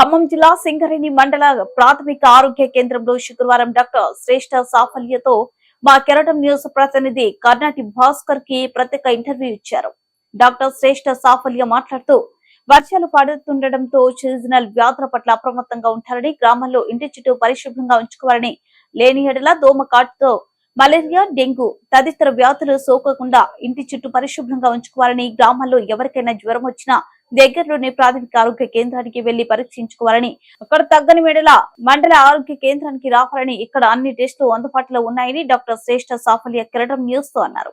ఖమ్మం జిల్లా సింగరేణి మండల ప్రాథమిక ఆరోగ్య కేంద్రంలో శుక్రవారం డాక్టర్ శ్రేష్ఠ సాఫల్యతో మా కెరటం న్యూస్ ప్రతినిధి కర్ణాటి భాస్కర్కి ప్రత్యేక ఇంటర్వ్యూ ఇచ్చారు. డాక్టర్ శ్రేష్ఠ సాఫల్య మాట్లాడుతూ వర్షాలు పడుతుండటంతో సీజనల్ వ్యాధుల పట్ల అప్రమత్తంగా ఉంటారని గ్రామాల్లో ఇంటి చుట్టూ పరిశుభ్రంగా ఉంచుకోవాలని లేని ఎడల దోమ కాటుతో మలేరియా డెంగ్యూ తదితర వ్యాధులు సోకకుండా ఇంటి చుట్టూ పరిశుభ్రంగా ఉంచుకోవాలని గ్రామాల్లో ఎవరికైనా జ్వరం వచ్చినా దగ్గరలోని ప్రాథమిక ఆరోగ్య కేంద్రానికి వెళ్ళి పరీక్షించుకోవాలని అక్కడ తగ్గని మెడల మండల ఆరోగ్య కేంద్రానికి రావాలని ఇక్కడ అన్ని టెస్టులు అందుబాటులో ఉన్నాయని డాక్టర్ శ్రేష్ఠ సాఫల్య కిరటం న్యూస్తో అన్నారు.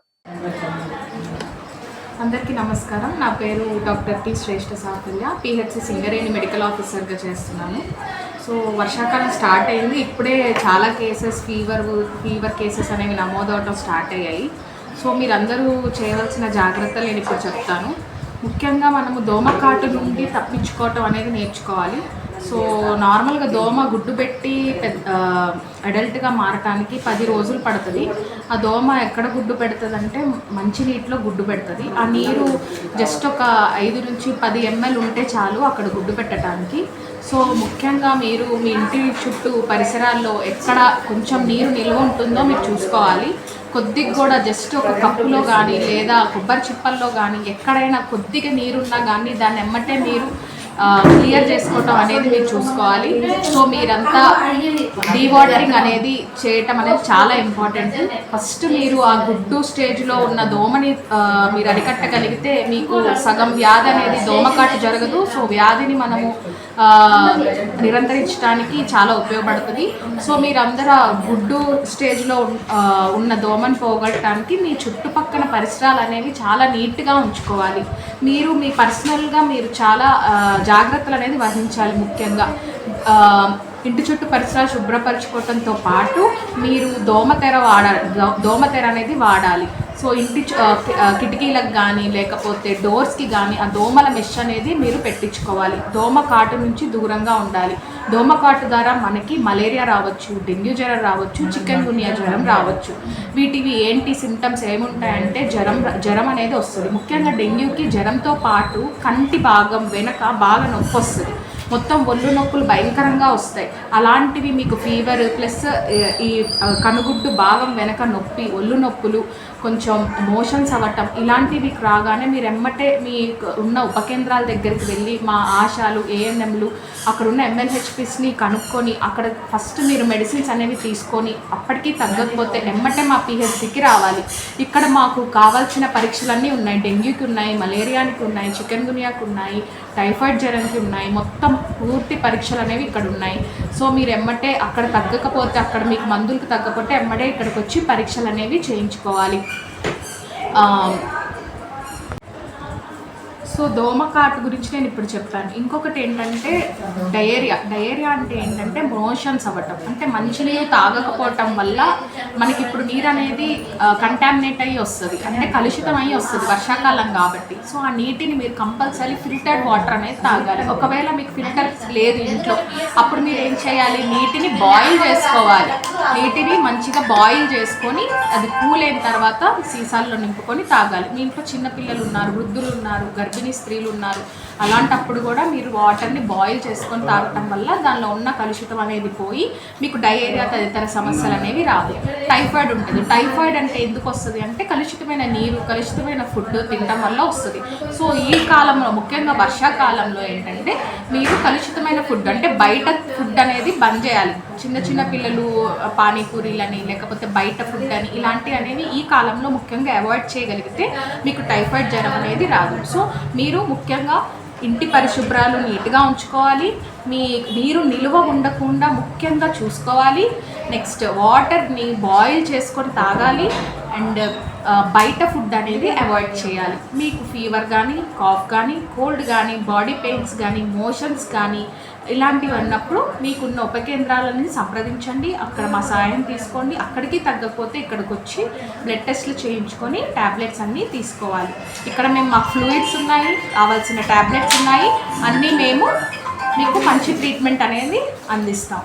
అందరికీ నమస్కారం. నా పేరు doctor T Shreshta Saphalya. PHC Singareni medical ఆఫీసర్గా చేస్తున్నాను. సో వర్షాకాలం స్టార్ట్ అయింది. ఇప్పుడే చాలా కేసెస్ ఫీవర్ ఫీవర్ కేసెస్ అనేవి నమోదవటం స్టార్ట్ అయ్యాయి. సో మీరందరూ చేయవలసిన జాగ్రత్తలు నేను ఇప్పుడు చెప్తాను. ముఖ్యంగా మనము దోమకాటు నుండి తప్పించుకోవటం అనేది నేర్చుకోవాలి. సో నార్మల్గా దోమ గుడ్డు పెట్టి పెద్ద అడల్ట్గా మారటానికి పది రోజులు పడుతుంది. ఆ దోమ ఎక్కడ గుడ్డు పెడుతుంది అంటే మంచి నీటిలో గుడ్డు పెడుతుంది. ఆ నీరు జస్ట్ ఒక ఐదు నుంచి పది ఎంఎల్ ఉంటే చాలు అక్కడ గుడ్డు పెట్టడానికి సో ముఖ్యంగా మీరు మీ ఇంటి చుట్టూ పరిసరాల్లో ఎక్కడ కొంచెం నీరు నిల్వ ఉంటుందో మీరు చూసుకోవాలి. కొద్దిగా కూడా జస్ట్ ఒక కప్పులో కానీ లేదా కొబ్బరి చిప్పల్లో కానీ ఎక్కడైనా కొద్దిగా నీరున్నా కానీ దాన్ని ఎమ్మటే మీరు క్లియర్ చేసుకోవటం అనేది మీరు చూసుకోవాలి. సో మీరంతా డీవాటరింగ్ అనేది చేయటం అనేది చాలా ఇంపార్టెంట్ ఫస్ట్ మీరు ఆ గుడ్డు స్టేజ్లో ఉన్న దోమని మీరు అరికట్టగలిగితే మీకు సగం వ్యాధి అనేది దోమకాటు జరగదు. సో వ్యాధిని మనము నిరంతరించడానికి చాలా ఉపయోగపడుతుంది. సో మీరందరూ ఆ గుడ్డు స్టేజ్లో ఉన్న దోమను పోగొట్టడానికి మీ చుట్టుపక్కల పరిసరాలు అనేవి చాలా నీట్గా ఉంచుకోవాలి. మీరు మీ పర్సనల్గా మీరు చాలా జాగ్రత్తలు అనేది వహించాలి ముఖ్యంగా. ఇంటి చుట్టూ పరిసరాలు శుభ్రపరచుకోవటంతో పాటు మీరు దోమతెర వాడాలి దోమతెర అనేది వాడాలి. సో ఇంటి చు- కిటికీలకు కానీ లేకపోతే డోర్స్కి కానీ ఆ దోమల మెష్ అనేది మీరు పెట్టించుకోవాలి. దోమ కాటు నుంచి దూరంగా ఉండాలి. దోమ కాటు ద్వారా మనకి మలేరియా రావచ్చు డెంగ్యూ జ్వరం రావచ్చు చికెన్ గునియా జ్వరం రావచ్చు. వీటివి ఏంటి సిమ్టమ్స్ ఏముంటాయంటే జ్వరం జ్వరం అనేది వస్తుంది. ముఖ్యంగా డెంగ్యూకి జ్వరంతో పాటు కంటి భాగం వెనక బాగా నొప్పి వస్తుంది. మొత్తం ఒళ్ళు నొప్పులు భయంకరంగా వస్తాయి. అలాంటివి మీకు ఫీవర్ ప్లస్ ఈ కనుగుడ్డు భాగం వెనక నొప్పి ఒళ్ళు నొప్పులు కొంచెం మోషన్స్ అవ్వటం ఇలాంటివి రాగానే మీరు ఎమ్మటే మీ ఉన్న ఉపకేంద్రాల దగ్గరికి వెళ్ళి మా ఆశాలు ఏఎన్ఎంలు అక్కడ ఉన్న ఎంఎల్హెచ్పిస్ని కనుక్కొని అక్కడ ఫస్ట్ మీరు మెడిసిన్స్ అనేవి తీసుకొని అప్పటికీ తగ్గకపోతే ఎమ్మటే మా పిహెచ్సికి రావాలి. ఇక్కడ మాకు కావాల్సిన పరీక్షలన్నీ ఉన్నాయి. డెంగ్యూకి ఉన్నాయి మలేరియానికి ఉన్నాయి చికెన్ గునియాకి ఉన్నాయి టైఫాయిడ్ జ్వరంకి ఉన్నాయి. మొత్తం పూర్తి పరీక్షలు అనేవి ఇక్కడ ఉన్నాయి. సో మీరు ఎమ్మటే అక్కడ తగ్గకపోతే అక్కడ మీకు మందులకు తగ్గకపోతే ఎమ్మటే ఇక్కడికి వచ్చి పరీక్షలు అనేవి చేయించుకోవాలి. ఆ, సో దోమకాటు గురించి నేను ఇప్పుడు చెప్పాను. ఇంకొకటి ఏంటంటే డయేరియా. డయేరియా అంటే ఏంటంటే మోషన్స్ అవ్వటం. అంటే మంచినీరు తాగకపోవటం వల్ల మనకి ఇప్పుడు నీరు అనేది కంటామినేట్ అయ్యి వస్తుంది. అంటే కలుషితం అయ్యి వస్తుంది వర్షాకాలం కాబట్టి. సో ఆ నీటిని మీరు కంపల్సరీ ఫిల్టర్డ్ వాటర్ అనేది తాగాలి. ఒకవేళ మీకు ఫిల్టర్ లేదు ఇంట్లో అప్పుడు మీరు ఏం చేయాలి? నీటిని బాయిల్ చేసుకోవాలి. నీటిని మంచిగా బాయిల్ చేసుకొని అది కూల్ అయిన తర్వాత సీసాల్లో నింపుకొని తాగాలి. మీ ఇంట్లో చిన్నపిల్లలు ఉన్నారు వృద్ధులు ఉన్నారు గర్భిణీ స్త్రీలు ఉన్నారు. అలాంటప్పుడు కూడా మీరు వాటర్ని బాయిల్ చేసుకొని తాగటం వల్ల దానిలో ఉన్న కలుషితం అనేది పోయి మీకు డయేరియా తదితర సమస్యలు అనేవి రావు. టైఫాయిడ్ ఉంటుంది. టైఫాయిడ్ అంటే ఎందుకు వస్తుంది? అంటే కలుషితమైన నీరు కలుషితమైన ఫుడ్ తినడం వల్ల వస్తుంది. సో ఈ కాలంలో ముఖ్యంగా వర్షాకాలంలో ఏంటంటే మీరు కలుషితమైన ఫుడ్ అంటే బయట ఫుడ్ అనేది బంద్ చేయాలి. చిన్న చిన్న పిల్లలు పానీపూరీలని లేకపోతే బయట ఫుడ్ అని ఇలాంటివి అనేవి ఈ కాలంలో ముఖ్యంగా అవాయిడ్ చేయగలిగితే మీకు టైఫాయిడ్ జ్వరం అనేది రాదు. సో మీరు ముఖ్యంగా ఇంటి పరిశుభ్రాలు నీట్గా ఉంచుకోవాలి. మీ నీరు నిలువ ఉండకుండా ముఖ్యంగా చూసుకోవాలి. నెక్స్ట్ వాటర్ని బాయిల్ చేసుకొని తాగాలి అండ్ బయట ఫుడ్ అనేది అవాయిడ్ చేయాలి. మీకు ఫీవర్ కానీ కాఫ్ కానీ కోల్డ్ కానీ బాడీ పెయిన్స్ కానీ మోషన్స్ కానీ ఇలాంటివి అన్నప్పుడు మీకున్న ఉపకేంద్రాలని సంప్రదించండి. అక్కడ మా సాయం తీసుకోండి. అక్కడికి తగ్గకపోతే ఇక్కడికి వచ్చి బ్లడ్ టెస్ట్లు చేయించుకొని ట్యాబ్లెట్స్ అన్నీ తీసుకోవాలి. ఇక్కడ మేము మా ఫ్లూయిడ్స్ ఉన్నాయి కావాల్సిన ట్యాబ్లెట్స్ ఉన్నాయి. అన్నీ మేము మీకు మంచి ట్రీట్మెంట్ అనేది అందిస్తాం.